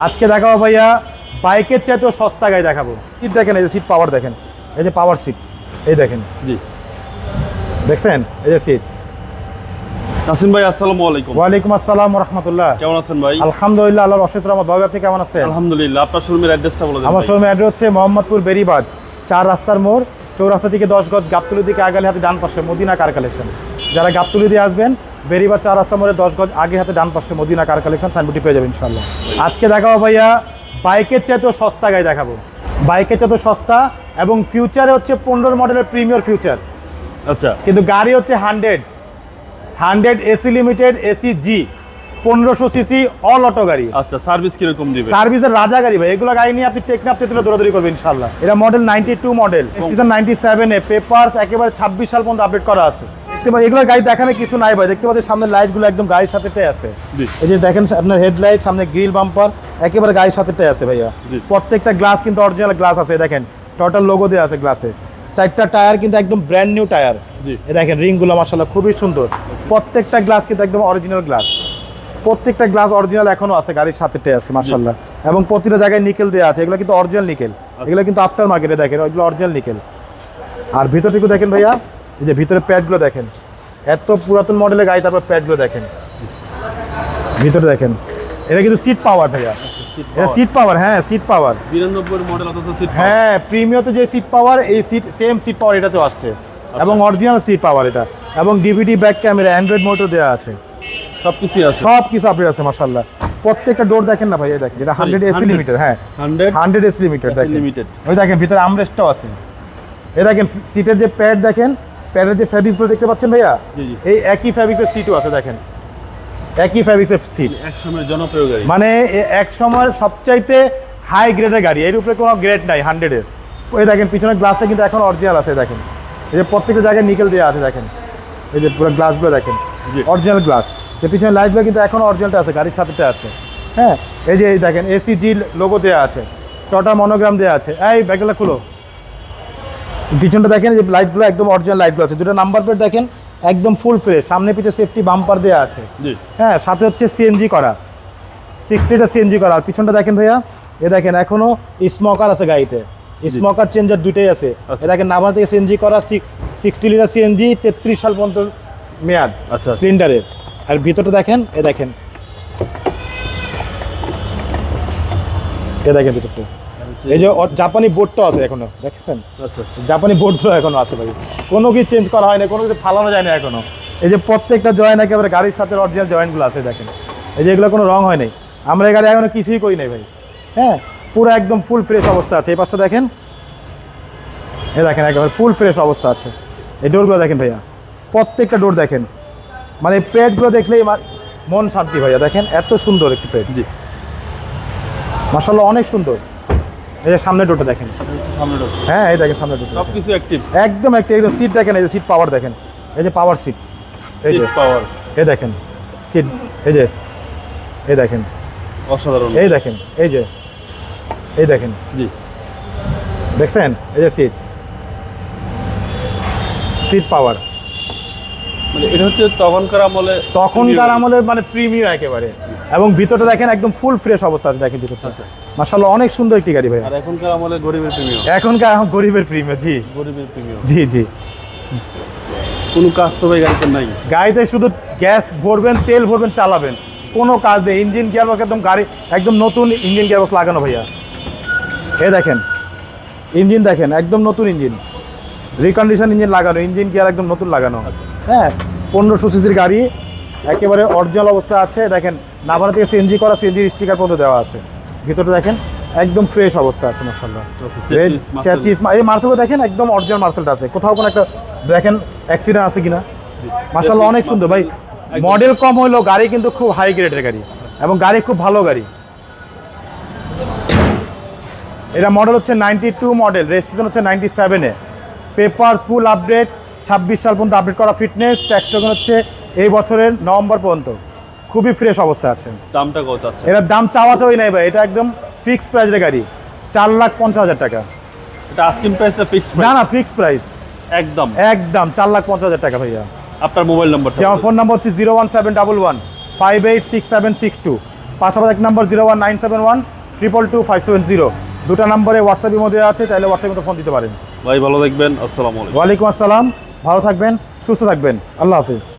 আজকে দেখাবো ভাইয়া বাইকের চাইতেও সস্তা গাড়ি দেখাবো। সিট দেখেন এই যে সিট পাওয়ার দেখেন এই যে পাওয়ার সিট এই দেখেন। জি। দেখছেন? এই যে সিট নাসিম ভাই আসসালামু আলাইকুম। ওয়ালাইকুম আসসালাম রহমতুল্লাহ কেমন আছেন ভাই? আলহামদুলিল্লাহ আল্লাহর অশেষ রহমত। ভাবে আপনি কেমন আছেন? আলহামদুলিল্লাহ আপনার শোরুমের অ্যাড্রেসটা বলে দেন আমার ভাই। শোরুম অ্যাড্রেস হচ্ছে মোহাম্মদপুর বেরিবাদ চার রাস্তার মোড় চৌরাস্তা থেকে দশ গজ গাবতলি দিকে আগালে হাতে ডান পাশে মদিনা কার কালেকশন যারা গাবতলি দিয়ে আসবেন বেরিবাদ চার রাস্তা মোড়ে দশ গজ আগে হাতে ডান পাশে মদিনা কার কালেকশন সাইনবোর্ডটি পেয়ে যাবেন ইনশাল্লাহ আজকে দেখাবো ভাইয়া বাইকের চাইতেও সস্তা গাড়ি দেখাবো। বাইকের চাইতেও সস্তা এবং ফিউচারে হচ্ছে পনেরো মডেলের প্রিমিয়ার ফিউচার আচ্ছা। কিন্তু গাড়ি হচ্ছে hundred hundred AC limited AC G পনেরোশো সিসি অল অটো গাড়ি। আচ্ছা সার্ভিস কীরকম দিবে? সার্ভিসের রাজা গাড়ি ভাই এগুলো গাড়ি নিয়ে আপনি টেকনাফ তেতুলে দৌড়াদৌড়ি করবেন ইনশাল্লাহ এটা model ninety two model ninety সেভেনে পেপার্স একেবারে ছাব্বিশ সাল পর্যন্ত আপডেট করা আছে। দেখতে পাচ্ছি এগুলো গাড়ি দেখানে কিছু নাই ভাই। দেখতে পাচ্ছি সামনে লাইটগুলো একদম গাড়ির সাথেতে আছে। এই যে দেখেন আপনার হেডলাইট সামনে গ্রিল বাম্পার একেবারে গাড়ির সাথেতে আছে ভাইয়া। প্রত্যেকটা গ্লাস কিন্তু অরিজিনাল গ্লাস আছে দেখেন। টোটাল লোগো দেওয়া আছে গ্লাসে চারটা টায়ার কিন্তু একদম ব্র্যান্ড নিউ টায়ার দেখেন রিংগুলো মাসাল্লাহ খুবই সুন্দর। প্রত্যেকটা গ্লাস কিন্তু একদম অরিজিনাল গ্লাস প্রত্যেকটা গ্লাস অরিজিনাল এখনও আছে গাড়ির সাথেতে আছে মাসাল্লাহ এবং প্রতিটা জায়গায় নিকেল দেওয়া আছে। এগুলো কিন্তু অরিজিনাল নিকেল এগুলো কিন্তু আফটার মার্কেটে দেখেন ওইগুলো অরিজিনাল নিকেল আর ভিতরটুকু দেখেন ভাইয়া এই যে ভিতরে প্যাডগুলো দেখেন। এত পুরাতন মডেলের গাড়ি তারপর প্যাডগুলো দেখেন। ভিতরে দেখেন। এটা কিন্তু সিট পাওয়ার ভাইয়া। এটা সিট পাওয়ার হ্যাঁ সিট পাওয়ার বিরানব্বই মডেল অথচ সিট হ্যাঁ প্রিমিয়তে যে সিট পাওয়ার এই সিট সেম সিট পাওয়ার এটাতেও আসছে। এবং অরিজিনাল সিট পাওয়ার এটা। এবং DVD back camera android motor দেওয়া আছে। সব কিছুই আছে। সব কিছু আপডেট আছে মাশাল্লাহ প্রত্যেকটা ডোর দেখেন না ভাই এই দেখেন এটা হান্ড্রেড এসি 100 লিমিটেড হ্যাঁ। হান্ড্রেড হান্ড্রেড এসি লিমিটেড দেখেন। লিমিটেড ওই দেখেন ভিতরে আমরেস্টও আছে। এই দেখেন সিটের যে প্যাড দেখেন প্যাডের যে ফ্যাব্রিক্সগুলো দেখতে পাচ্ছেন ভাইয়া। এই একই ফ্যাব্রিক্সের সিটও আছে দেখেন। একই ফ্যাব্রিক্সের সিট এক সময়ের জনপ্রিয় গাড়ি। মানে এক সময় সবচাইতে হাই গ্রেডের গাড়ি। এর উপরে কোনো গ্রেড নাই হান্ড্রেডের ওই দেখেন পিছনের গ্লাসটা কিন্তু এখন অরিজিনাল আছে দেখেন। এই যে প্রত্যেকটা জায়গায় নিকেল দেওয়া আছে দেখেন। এই যে পুরো গ্লাসগুলো দেখেন। অরিজিনাল গ্লাস যে পিছনের লাইটগুলো কিন্তু এখন অরিজিনালটা আছে গাড়ির সাথেতে আছে। হ্যাঁ? এই যে এই দেখেন এসি জি লোগো দেওয়া আছে। টটা মনোগ্রাম দেওয়া আছে। এই ব্যাগগুলো খুলো। পিছনটা দেখেন যে লাইটগুলো একদম অরিজিনাল লাইটগুলো আছে। দুটো নাম্বার প্লেট দেখেন একদম ফুল ফ্রেশ সামনে পিছে সেফটি বাম্পার দেওয়া আছে। হ্যাঁ সাথে হচ্ছে সিএনজি করা। সিক্সটিটা সিএনজি করা। আর পিছনটা দেখেন ভাইয়া এ দেখেন এখনও স্মোকার আছে গাড়িতে। স্মোকার চেঞ্জার দুইটাই আছে। আচ্ছা। এ দেখেন নাম্বার থেকে সিএনজি করা সিক্সটি লিটার সিএনজি তেত্রিশ সাল পর্যন্ত মেয়াদ আচ্ছা। সিলিন্ডারের। আর ভিতরটা দেখেন এ দেখেন। এ দেখেন ভিতরটা। এই যে জাপানি বোর্ডটাও আছে এখনও দেখছেন? আচ্ছা আচ্ছা। জাপানি বোর্ডগুলো এখনও আছে ভাই। কোনো কিছু চেঞ্জ করা হয় না কোনো কিছু ফালানো যায় না এখনও। এই যে প্রত্যেকটা জয়েন্ট একেবারে গাড়ির সাথে অরিজিনাল জয়েন্টগুলো আছে দেখেন। এই যে এগুলো কোনো রং হয় নাই আমরা এই গাড়ি এখনও কিছুই করি নাই ভাই। হ্যাঁ পুরো একদম ফুল ফ্রেশ অবস্থা আছে। এই পাশটা দেখেন। এই দেখেন একেবারে ফুল ফ্রেশ অবস্থা আছে। এই ডোরগুলো দেখেন ভাইয়া। প্রত্যেকটা ডোর দেখেন। মানে পেটগুলো দেখলেই মন শান্তি ভাইয়া। দেখেন এত সুন্দর একটি পেট জি। মাসাল্লাহ অনেক সুন্দর। এই যে ডোরটা দেখেন। সামনে হ্যাঁ এই দেখেন ডোরটা সব কিছু অ্যাক্টিভ একদম একদম সিট দেখেন এই যে সিট পাওয়ার দেখেন। এই যে পাওয়ার সিট এই যে পাওয়ার এই দেখেন। সিট এই যে এই দেখেন। অসাধারণ। এই দেখেন এই যে এই দেখেন। জি। দেখছেন? এই যে সিট সিট পাওয়ার মানে এটা হচ্ছে তখনকার আমলে তখনকার আমলের মানে প্রিমিয়াম একেবারে। এবং ভিতরটা দেখেন একদম ফুল ফ্রেশ অবস্থা আছে দেখেন ভিতরটা। আচ্ছা। মাসাল্লাহ অনেক সুন্দর একটি গাড়ি ভাই আর এখনকার আমলে গরিবের প্রিমিয়াম। এখনকার এখন গরিবের প্রিমিয়াম জি। গরিবের প্রিমিয়াম। জি জি। কোনো কাজ তো ভাই গাড়িতে নাই। গাড়িতে শুধু গ্যাস ভরবেন তেল ভরবেন চালাবেন। কোনো কাজ নেই। ইঞ্জিন গিয়ারবক্স একদম গাড়ি একদম নতুন ইঞ্জিন গিয়ারবক্স লাগানো ভাইয়া। এ দেখেন ইঞ্জিন দেখেন একদম নতুন ইঞ্জিন। রিকন্ডিশন ইঞ্জিন লাগানো ইঞ্জিন গিয়ার একদম নতুন লাগানো। হ্যাঁ পনেরোশো সিসির গাড়ি একেবারে অরিজিনাল অবস্থা আছে। দেখেন নাভানা থেকে সিএনজি করা সিএনজির স্টিকার পর্যন্ত দেওয়া আছে। ভিতরটা দেখেন একদম ফ্রেশ অবস্থা আছে মাসাল্লাহ চেচিস, এই মার্সেলটা দেখেন একদম অরিজিনাল মার্সেলটা আছে। কোথাও কোনো একটা দেখেন অ্যাক্সিডেন্ট আছে কিনা? মাসাল্লাহ অনেক সুন্দর ভাই। মডেল কম হইলেও গাড়ি কিন্তু খুব হাই গ্রেডের গাড়ি এবং গাড়ি খুব ভালো গাড়ি। এটা মডেল হচ্ছে নাইনটি টু মডেল রেজিস্ট্রেশন হচ্ছে নাইনটি সেভেনে পেপারস ফুল আপডেট ছাব্বিশ সাল পর্যন্ত আপডেট করা ফিটনেস ট্যাক্স টোকেন হচ্ছে এই বছরের নভেম্বর পর্যন্ত। খুবই ফ্রেশ অবস্থা আছে। দামটা কত আছে? এটার দাম চাওয়া চাওয়াই নাই ভাই এটা একদম ফিক্সড প্রাইসের গাড়ি। চার লাখ পঞ্চাশ হাজার টাকা। এটা আস্কিং প্রাইসটা ফিক্সড না না ফিক্সড প্রাইস একদম। একদম চার লাখ পঞ্চাশ হাজার টাকা ভাইয়া। আপনার মোবাইল নাম্বারটা আমার ফোন নাম্বার হচ্ছে zero one seven double one five eight six seven six two পাশাপাশি এক নম্বর zero one nine seven one triple two five seven zero দুটো নম্বরে হোয়াটসঅ্যাপের মধ্যে আছে চাইলে হোয়াটসঅ্যাপের মধ্যে ফোন দিতে পারেন। ভাই ভালো দেখবেন আসসালামু আলাইকুম। ওয়ালাইকুম আসসালাম। ভালো থাকবেন সুস্থ থাকবেন। আল্লাহ হাফিজ।